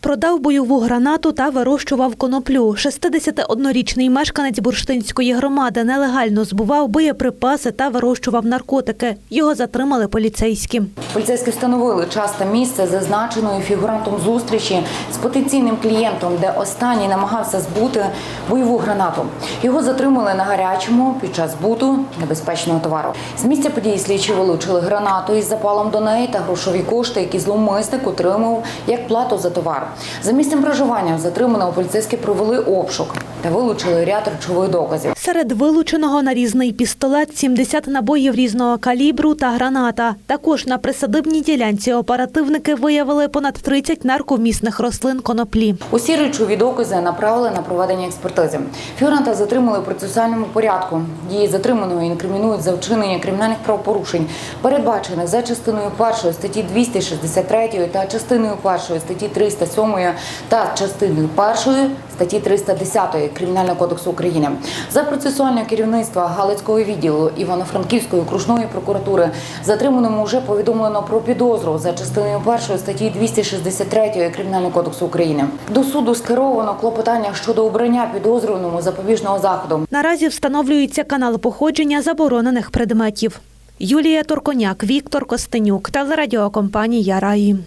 Продав бойову гранату та вирощував коноплю. 61-річний мешканець бурштинської громади нелегально збував боєприпаси та вирощував наркотики. Його затримали поліцейські. Поліцейські встановили час та місце зазначеної фігурантом зустрічі з потенційним клієнтом, де останній намагався збути бойову гранату. Його затримали на гарячому під час збуту небезпечного товару. З місця події слідчі вилучили гранату із запалом до неї та грошові кошти, які зловмисник отримав як плату за товар. За місцем проживання затриманого поліцейські провели обшук та вилучили ряд речових доказів. Серед вилученого нарізний пістолет, 70 набоїв різного калібру та граната. Також на присадибній ділянці оперативники виявили понад 30 нарковмісних рослин коноплі. Усі речові докази направили на проведення експертизи. Фігуранта затримали в процесуальному порядку. Дії затриманого інкримінують за вчинення кримінальних правопорушень, передбачених за частиною першої статті 263 та частиною першої статті 307 та частиною першої статті 310 Кримінального кодексу України. За процесуальне керівництво Галицького відділу Івано-Франківської окружної прокуратури затриманому вже повідомлено про підозру за частиною першої статті 263 Кримінального кодексу України. До суду скеровано клопотання щодо обрання підозрюваному запобіжного заходу. Наразі встановлюється канал походження заборонених предметів. Юлія Торконяк, Віктор Костенюк, телерадіокомпанія Раї.